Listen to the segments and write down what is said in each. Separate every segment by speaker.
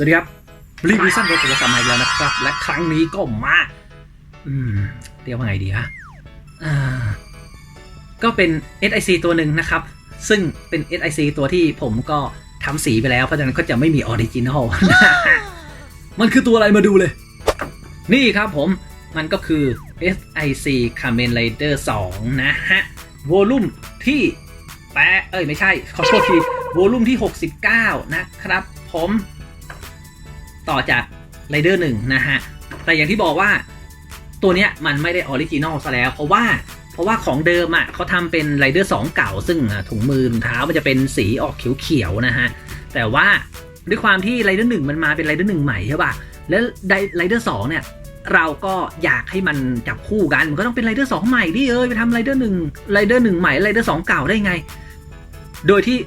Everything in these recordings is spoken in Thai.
Speaker 1: วัสดีครับรีวิวสั้นรถตัวกลับมาอีกแล้วนะครับ และครั้งนี้ก็มา อืมเรียกว่าไงดีฮะก็เป็น SIC ตัวหนึ่งนะครับ ซึ่งเป็น SIC ตัวที่ผมก็ทำสีไปแล้ว เพราะฉะนั้นก็จะไม่มีออริจินอลมันคือตัวอะไรมาดูเลย นี่ครับผมมันก็คือ SIC Kamen Rider 2 นะฮะ โวลุ่มที่แปดเอ้ย ไม่ใช่ ขอโทษที โวลุ่มที่ 69 นะครับผม ต่อจาก Rider 1นะฮะ แต่อย่างที่บอกว่าตัวเนี้ยมันไม่ได้ออริจินอลซะแล้ว เพราะว่าเพราะว่าของเดิมอะเขาทำเป็น Rider 2เก่า ซึ่งถุงมือถุงเท้ามันจะเป็นสีออกเขียวๆนะฮะ แต่ว่าด้วยความที่ Rider 1มันมาเป็น Rider 1ใหม่ใช่ป่ะ แล้ว Rider 2เนี่ยเราก็อยากให้มันจับคู่กัน มันก็ต้องเป็น Rider 2ใหม่ดิเอ้ยไปทำ Rider 1 Rider 1ใหม่ Rider 2เก่าได้ไง โดยที่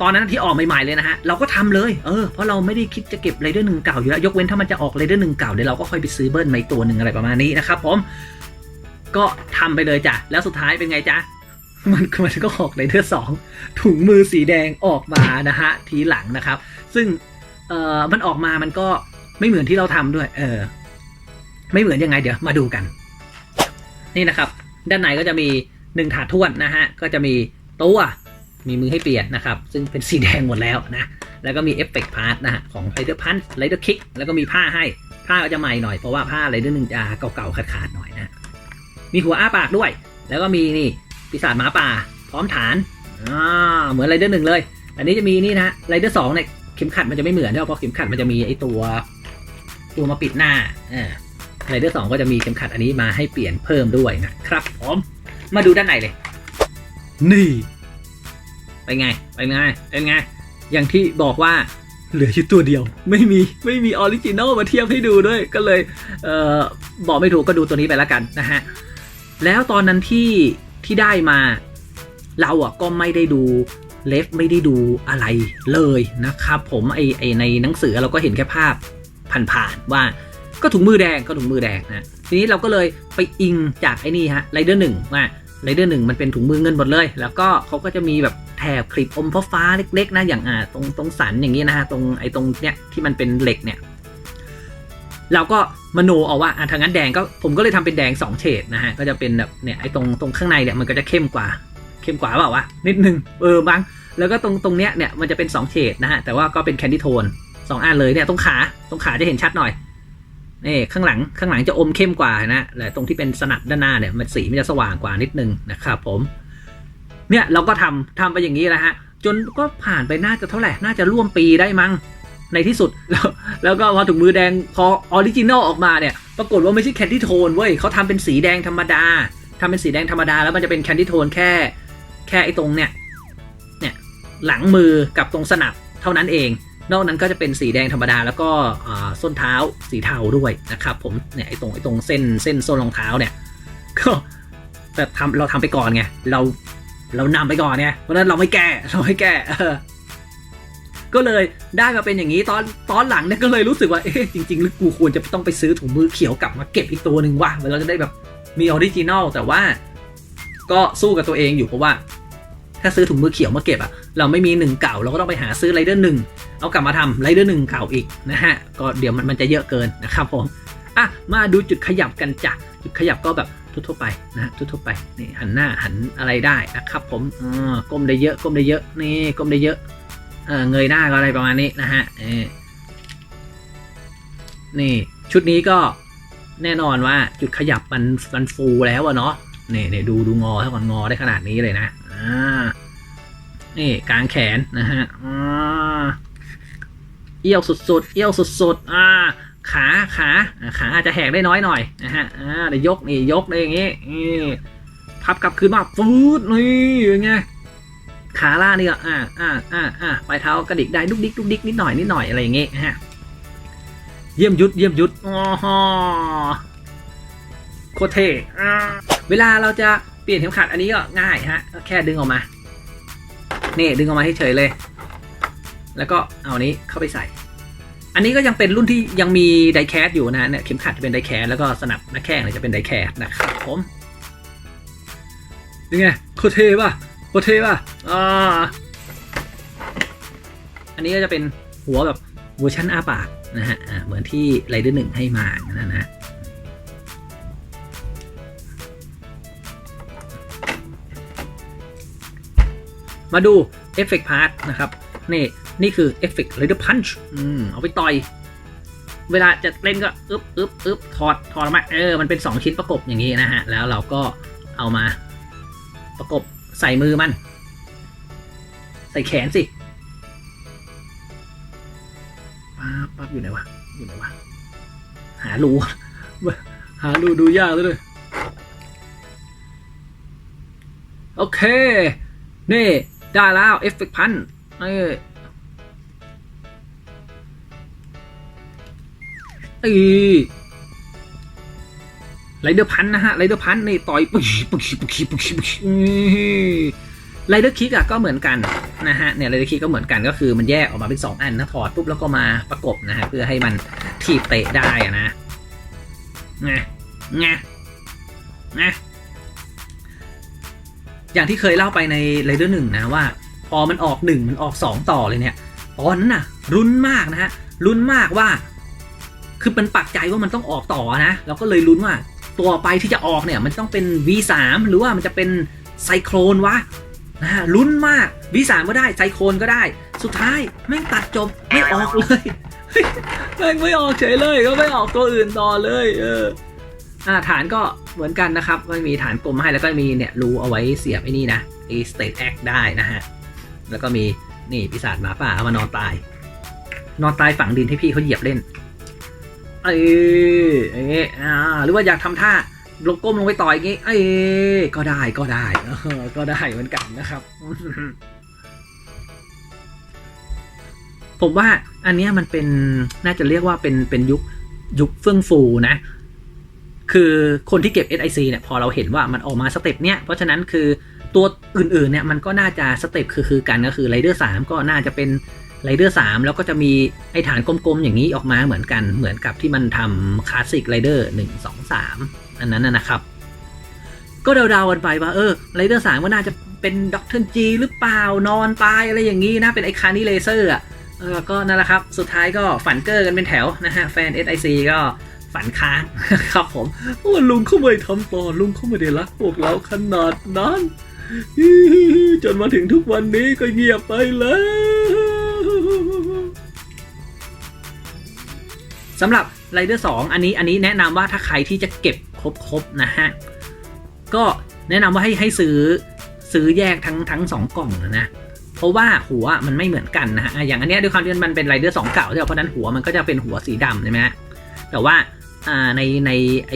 Speaker 1: ตอนนั้นที่ออกใหม่ๆเลยนะฮะ เราก็ทำเลย เออ เพราะเราไม่ได้คิดจะเก็บ Rider 1เก่าอยู่แล้ว ยกเว้นถ้ามันจะออก Rider 1เก่าเดี๋ยวเราก็ค่อยไปซื้อเบิ้ลมาอีกตัวหนึ่งอะไรประมาณนี้นะครับผม ก็ทำไปเลยจ้ะ แล้วสุดท้ายเป็นไงจ๊ะมันมันก็ออก Rider 2ถุงมือสีแดงออกมานะฮะทีหลังนะครับ ซึ่ง เอ่อ มันออกมามันก็ไม่เหมือนที่เราทำด้วย เออ ไม่เหมือนยังไงเดี๋ยวมาดูกัน นี่นะครับ ด้านในก็จะมีหนึ่งถาดท้วนนะฮะ ก็จะมีตัว มีมือให้เปลี่ยนนะครับ ซึ่งเป็นสีแดงหมดแล้วนะ แล้วก็มีเอฟเฟกต์พาร์ทนะฮะของ Rider Punch Rider Kick แล้วก็มีผ้าให้ ผ้าก็จะใหม่หน่อยเพราะว่าผ้า Rider หนึ่งจะเก่าๆขาดๆหน่อยนะมีหัวอ้าปากด้วย แล้วก็มีนี่ปีศาจหมาป่า พร้อมฐานอ่าเหมือน Rider หนึ่งเลย อันนี้จะมีนี่นะ Rider สองเนี่ยเข็มขัดมันจะไม่เหมือนเพราะเข็มขัดมันจะมีไอตัวตัวมาปิดหน้าอ่าไรเดอร์สองก็จะมีเข็มขัดอันนี้มาให้เปลี่ยนเพิ่มด้วยนะครับผมมาดูด้านในเลย นี่ ไปนไงไปนไง เป็นไง อย่างที่บอกว่าเหลืออยู่ตัวเดียว ไม่มีไม่มีออริจินอลมาเทียบให้ดูด้วย ก็เลยเออบอกไม่ถูกก็ดูตัวนี้ไปแล้วกันนะฮะ แล้วตอนนั้นที่ที่ได้มาเราอะก็ไม่ได้ดูเลฟไม่ได้ดูอะไรเลยนะครับผมไอไอในหนังสือเราก็เห็นแค่ภาพผ่านๆว่าก็ถุงมือแดงก็ถุงมือแดงนะทีนี้เราก็เลยไปอิงจากไอ้นี่ฮะไรเดอร์หนึ่งว่าไรเดอร์หนึ่งมันเป็นถุงมือเงินหมดเลย แล้วก็เขาก็จะมีแบบ ถบคลิปอมฟ้าๆเล็ก ๆ นะอย่างอ่าตรงตรงสันอย่างนี้นะฮะตรงไอ้ตรงเนี้ยที่มันเป็นเหล็กเนี่ยเราก็มโนเอาว่าอะทางนั้นแดงก็ผมก็เลยทำเป็นแดงสองเฉดนะฮะก็จะเป็นแบบเนี่ยไอ้ตรงตรงข้างในเนี่ยมันก็จะเข้มกว่า เข้มกว่าเปล่าวะนิดนึงเออบางแล้วก็ตรงตรงเนี้ยเนี่ยมันจะเป็นสองเฉดนะฮะแต่ว่าก็เป็นแคนดี้โทนสองอันเลยเนี่ยตรงขาตรงขาจะเห็นชัดหน่อยนี่ข้างหลังข้างหลังจะอมเข้มกว่านะแต่ตรงที่เป็นสนับด้านหน้าเนี่ยมันสีมันจะสว่างกว่านิดนึงนะครับผม เนี่ยเราก็ทำทำไปอย่างนี้แหละฮะจนก็ผ่านไปน่าจะเท่าไหร่ น่าจะร่วมปีได้มั้งในที่สุดแล้วแล้วก็พอถุงมือแดงพอออริจินอลออกมาเนี่ย ปรากฏว่าไม่ใช่แคนดี้โทนเว้ยเขาทำเป็นสีแดงธรรมดาทำเป็นสีแดงธรรมดา แล้วมันจะเป็นแคนดี้โทนแค่ แค่ไอ้ตรงเนี่ยเนี่ยหลังมือกับตรงสนับเท่านั้นเอง นอกนั้นก็จะเป็นสีแดงธรรมดา แล้วก็ส้นเท้าสีเทาด้วยนะครับผมเนี่ยไอ้ตรงไอ้ตรงเส้นเส้นส้นรองเท้าเนี่ยก็แต่ทำเราทำไปก่อนไงเรา เรานำไปก่อนไงเพราะนั้นเราไม่แก้เราไม่แก้ก็เลยได้มาเป็นอย่างนี้ตอนตอนหลังเนี่ยก็เลยรู้สึกว่าเอ๊ะจริงๆแล้วกูควรจะต้องไปซื้อถุงมือเขียวกลับมาเก็บอีกตัวหนึ่งว่ะเราจะได้แบบมีออริจินอลแต่ว่า ก็สู้กับตัวเองอยู่เพราะว่า ถ้าซื้อถุงมือเขียวมาเก็บอะเราไม่มีหนึ่งเก่าเราก็ต้องไปหาซื้อไรเดอร์หนึ่งเอากลับมาทำไรเดอร์หนึ่งเก่าอีกนะฮะก็เดี๋ยวมันมันจะเยอะเกินนะครับผมอะมาดูจุดขยับกันจ้ะจุดขยับก็แบบ ทั่วๆไปนะทั่วๆไปนี่หันหน้าหันอะไรได้นะครับ ผมอ่าก้มได้เยอะก้มได้เยอะนี่ก้มได้เยอะเออเงยหน้าก็อะไรประมาณนี้นะฮะเออนี่ชุดนี้ก็แน่นอนว่าจุดขยับมันมันฟูแล้วอะเนาะนี่นี่ดูดูงอถ้าก่อนงอได้ขนาดนี้เลยนะอ่านี่กลางแขนนะฮะอ่าเอี้ยวสุดๆเอี้ยวสุดๆอ่า ขาขาขาอาจจะแหกได้น้อยหน่อยนะฮะอ่าเดี๋ยวยกนี่ยกเลยอย่างงี้นี่พับกลับคืนมาฟูดนี่อย่างเงี้ยขาล่างนี่ก็อ่าอ่าอ่าอ่าปลายเท้ากระดิกได้ดุกดิกดุกดิกนิดหน่อยนิดหน่อยอะไรอย่างเงี้ยฮะเยี่ยมยุดเยี่ยมยุดอ๋อโคเทเวลาเราจะเปลี่ยนเข็มขัดอันนี้ก็ง่ายฮะก็แค่ดึงออกมา นี่ดึงออกมาให้เฉยเลย แล้วก็เอาอันนี้เข้าไปใส่ อันนี้ก็ยังเป็นรุ่นที่ยังมีไดแคสอยู่นะเนี่ยเข็มขัดจะเป็นไดแคสแล้วก็สนับหน้าแข้งเนี่ยจะเป็นไดแคสนะครับผมยังไงโคเทป่ะโคเทป่ะอ่าอันนี้ก็จะเป็นหัวแบบเวอร์ชันอาปากนะฮะเหมือนที่ไรเดอร์หนึ่งให้มานะนะมาดูเอฟเฟกต์พาร์ทนะครับ นี่ นี่คือเอฟเฟกต์ไรเดอร์พันช์เอาไปต่อย เวลาจะเล่นก็อึ๊บอึ๊บอึ๊บถอดถอดออกมา เออ มันเป็น 2 ชิ้นประกบอย่างนี้นะฮะ แล้วเราก็เอามาประกบใส่มือมัน ใส่แขนสิปั๊บปั๊บอยู่ไหนวะ อยู่ไหนวะ หารูหารูดูยากเลยโอเค นี่ ได้แล้ว เอฟเฟกพันเออ เออไรเดอร์พันนะฮะไรเดอร์พันนี่ต่อยปุ๊กปุ๊กปุ๊กปุ๊กปุ๊กไรเดอร์คิกอะก็เหมือนกันนะฮะเนี่ยไรเดอร์คิกก็เหมือนกันก็คือมันแยกออกมาเป็นสองอันนะถอดปุ๊บแล้วก็มาประกบนะฮะเพื่อให้มันทีบเตะได้อะนะไงไงไงอย่างที่เคยเล่าไปในไรเดอร์หนึ่งนะว่า พอมันออกหนึ่งมันออกสองต่อเลยเนี่ยตอนนั้นน่ะรุนมากนะฮะลุ้นมากว่า คือเป็นปักใจว่ามันต้องออกต่อนะเราก็เลยลุ้นว่าตัวไปที่จะออกเนี่ยมันต้องเป็น V3 หรือว่ามันจะเป็นไซโครนวะนะฮะลุ้นมาก V3 ก็ได้ไซโครนก็ได้ สุดท้ายแม่งตัดจบไม่ออกเลยแม่งไม่ออกเฉยเลยก็ไม่ออกตัวอื่นต่อเลยเอออ่าฐานก็เหมือนกันนะครับก็มีฐานกลมให้แล้วก็มีเนี่ยรูเอาไว้เสียบไอ้นี่นะไอ้ state act ได้นะฮะแล้วก็มีนี่ปีศาจหมาป่าเอามานอนตาย นอนตายฝังดินให้พี่เขาเหยียบเล่น เอ้ยเอ้ยอ่าหรือว่าอยากทำท่าลงก้มลงไปต่อยอย่างงี้ เอ้ยก็ได้ก็ได้ก็ได้เหมือนกันนะครับ ผมว่าอันนี้มันเป็นน่าจะเรียกว่าเป็นเป็นยุคยุคเฟื่องฟูนะ คือคนที่เก็บ SIC เนี่ยพอเราเห็นว่ามันออกมาสเต็ปเนี้ยเพราะฉะนั้นคือตัวอื่นๆเนี่ยมันก็น่าจะสเต็ปคือคือกันก็คือไรเดอร์สก็น่าจะเป็น ไรเดอร์สามแล้วก็จะมีไอ้ฐานกลมๆอย่างนี้ออกมาเหมือนกันเหมือนกับที่มันทำคลาสสิกไรเดอร์หนึ่งสองสามอันนั้นนะครับ ก็เดาๆกันไปว่าเออไรเดอร์สามก็น่าจะเป็นด็อกเตอร์จีหรือเปล่านอนตายอะไรอย่างนี้นะเป็นไอคานีเลเซอร์อะเออก็นั่นแหละครับ สุดท้ายก็ฝันเกอร์กันเป็นแถวนะฮะแฟน SIC ก็ฝันค้างครับผมโอ้ลุงเขาไม่ทำต่อลุงเขาไม่ได้รักพวกเราขนาดนั้นจนมาถึงทุกวันนี้ก็เงียบไปแล้ว สำหรับไรเดอร์สอันนี้อันนี้แนะนำว่าถ้าใครที่จะเก็บครบๆนะฮะ ก็แนะนำว่าให้ให้ซื้อซื้อแยกทั้งทั้งสองกล่องนะ เพราะว่าหัวมันไม่เหมือนกันนะฮะ อย่างอันเนี้ยด้วยความที่มันเป็นไรเดอร์สองเก่าเพราะนั้นหัวมันก็จะเป็นหัวสีดำใช่ไหมฮะ แต่ว่าในในไอ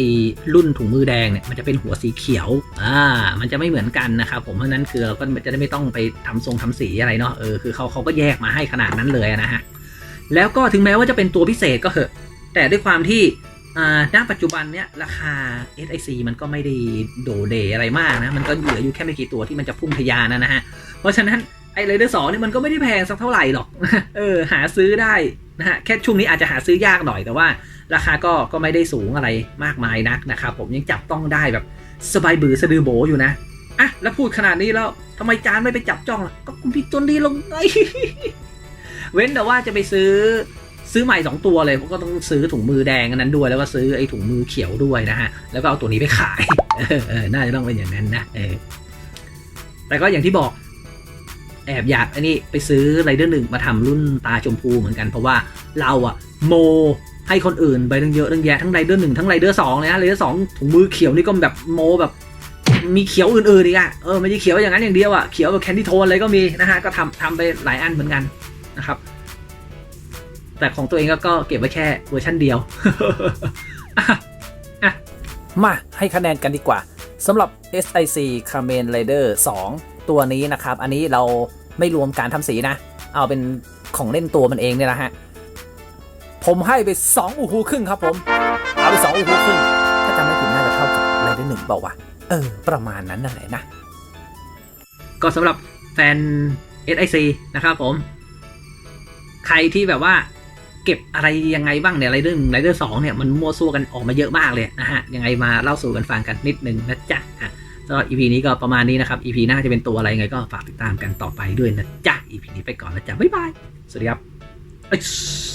Speaker 1: รุ่นถุงมือแดงเนี่ยมันจะเป็นหัวสีเขียวอ่ามันจะไม่เหมือนกันนะครับผมเพราะนั้นคือเราก็จะได้ไม่ต้องไปทำทรงทำสีอะไรเนาะเออคือเขาเขาก็แยกมาให้ขนาดนั้นเลยนะฮะแล้วก็ถึงแม้ว่าจะเป็นตัวพิเศษก็เหอะ แต่ด้วยความที่ณปัจจุบันเนี้ยราคา SIC มันก็ไม่ได้โดเดอะไรมากนะ มันก็เหลืออยู่แค่ไม่กี่ตัวที่มันจะพุ่งทะยานนะฮะ เพราะฉะนั้นไอไรเดอร์สองนี่มันก็ไม่ได้แพงสักเท่าไหร่หรอก เออหาซื้อได้นะฮะแค่ช่วงนี้อาจจะหาซื้อยากหน่อยแต่ว่า ราคาก็ก็ไม่ได้สูงอะไรมากมายนักนะครับผมยังจับต้องได้แบบสบายบือสะดือโบอยู่นะอะแล้วพูดขนาดนี้แล้วทำไมจานไม่ไปจับจ้องล่ะก็คุณพี่จนดีลงไงเว้นแต่ว่าจะไปซื้อ ซื้อใหม่สองตัวเลยผมก็ต้องซื้อถุงมือแดงอันนั้นด้วย แล้วก็ซื้อไอ้ถุงมือเขียวด้วยนะฮะ แล้วก็เอาตัวนี้ไปขายเออน่าจะต้องเป็นอย่างนั้นนะเออแต่ก็อย่างที่บอกแอบอยากอันนี้ไปซื้อไรเดอร์หนึ่งมาทำรุ่นตาชมพูเหมือนกันเพราะว่าเราอะโมให้คนอื่นไปตั้งเยอะตั้งแยะทั้งไรเดอร์หนึ่งทั้งไรเดอร์สองเลยนะไรเดอร์สองถุงมือเขียวนี่ก็แบบโมแบบมีเขียวอื่นๆอีกอะเออไม่ใช่เขียวอย่างนั้นอย่างเดียวอะเขียวแบบแคนดี้โทนอะไรก็มีนะฮะก็ทำทำไปหลายอันเหมือนกันนะครับ แต่ของตัวเองก็ก็เก็บไว้แค่เวอร์ชันเดียวอะอะ
Speaker 2: มาให้คะแนนกันดีกว่าสำหรับ SIC Kamen Rider 2 ตัวนี้นะครับ อันนี้เราไม่รวมการทำสีนะ เอาเป็นของเล่นตัวมันเองเนี่ยนะฮะ ผมให้ไป 2 อูฮูครึ่งครับผม เอาไป 2 อูฮูครึ่ง ถ้าจำไม่ผิดน่าจะเท่ากับ Rider 1เปล่าวะเออ ประมาณนั้นนั่นแหละนะ
Speaker 1: ก็สำหรับแฟน SIC นะครับผม ใครที่แบบว่า เก็บอะไรยังไงบ้างเนี่ยไรเดอร์ไรเดอร์สองเนี่ยมันมั่วซั่วกันออกมาเยอะมากเลยนะฮะยังไงมาเล่าสู่กันฟังกันนิดนึงนะจ๊ะอะสำหรับ EP นี้ก็ประมาณนี้นะครับ EP หน้าจะเป็นตัวอะไรยังไงก็ฝากติดตามกันต่อไปด้วยนะจ๊ะ EP นี้ไปก่อนนะจ๊ะบ๊ายบายสวัสดีครับ